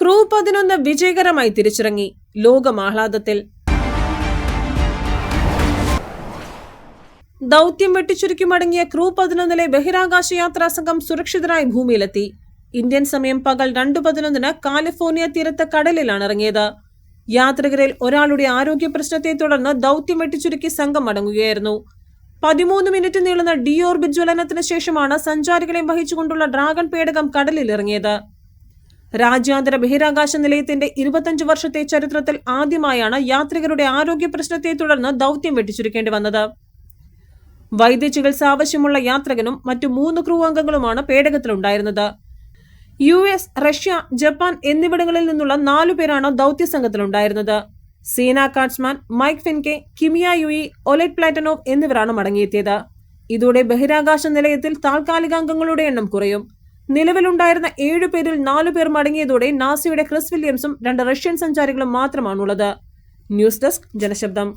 Crew പതിനൊന്ന് വിജയകരമായി തിരിച്ചിറങ്ങി. ലോകമാഹ്ലാദത്തിൽ. ദൗത്യം വെട്ടിച്ചുരുക്കി മടങ്ങിയ ക്രൂ പതിനൊന്നിലെ ബഹിരാകാശ യാത്രാ സംഘം സുരക്ഷിതരായി ഭൂമിയിലെത്തി. ഇന്ത്യൻ സമയം പകൽ രണ്ടു പതിനൊന്നിന് കാലിഫോർണിയ തീരത്തെ കടലിലാണ് ഇറങ്ങിയത്. യാത്രികരിൽ ഒരാളുടെ ആരോഗ്യ പ്രശ്നത്തെ തുടർന്ന് ദൗത്യം വെട്ടിച്ചുരുക്കി സംഘം മടങ്ങുകയായിരുന്നു. പതിമൂന്ന് മിനിറ്റ് നീളുന്ന ഡിയോർബിറ്റ് ജ്വലനത്തിന് ശേഷമാണ് സഞ്ചാരികളെ വഹിച്ചുകൊണ്ടുള്ള ഡ്രാഗൺ പേടകം കടലിൽ ഇറങ്ങിയത്. രാജ്യാന്തര ബഹിരാകാശ നിലയത്തിന്റെ ഇരുപത്തഞ്ച് വർഷത്തെ ചരിത്രത്തിൽ ആദ്യമായാണ് യാത്രികരുടെ ആരോഗ്യ പ്രശ്നത്തെ തുടർന്ന് ദൗത്യം വെട്ടിച്ചുരുക്കേണ്ടി വന്നത്. വൈദ്യ ചികിത്സ ആവശ്യമുള്ള യാത്രികനും മറ്റു മൂന്ന് ക്രൂ അംഗങ്ങളുമാണ് പേടകത്തിലുണ്ടായിരുന്നത്. യു എസ് റഷ്യ ജപ്പാൻ എന്നിവിടങ്ങളിൽ നിന്നുള്ള നാലു പേരാണ് ദൗത്യ സംഘത്തിലുണ്ടായിരുന്നത്. Zena Cardman Mike Fincke Kimiya Yui Oleg Platonov എന്നിവരാണ് മടങ്ങിയെത്തിയത്. ഇതോടെ ബഹിരാകാശ നിലയത്തിൽ താൽക്കാലിക അംഗങ്ങളുടെ എണ്ണം കുറയും. നിലവിലുണ്ടായിരുന്ന ഏഴു പേരിൽ നാലു പേർ മടങ്ങിയതോടെ നാസയുടെ ക്രിസ് വില്യംസും രണ്ട് റഷ്യൻ സഞ്ചാരികളും മാത്രമാണുള്ളത്. News desk Janasabdam.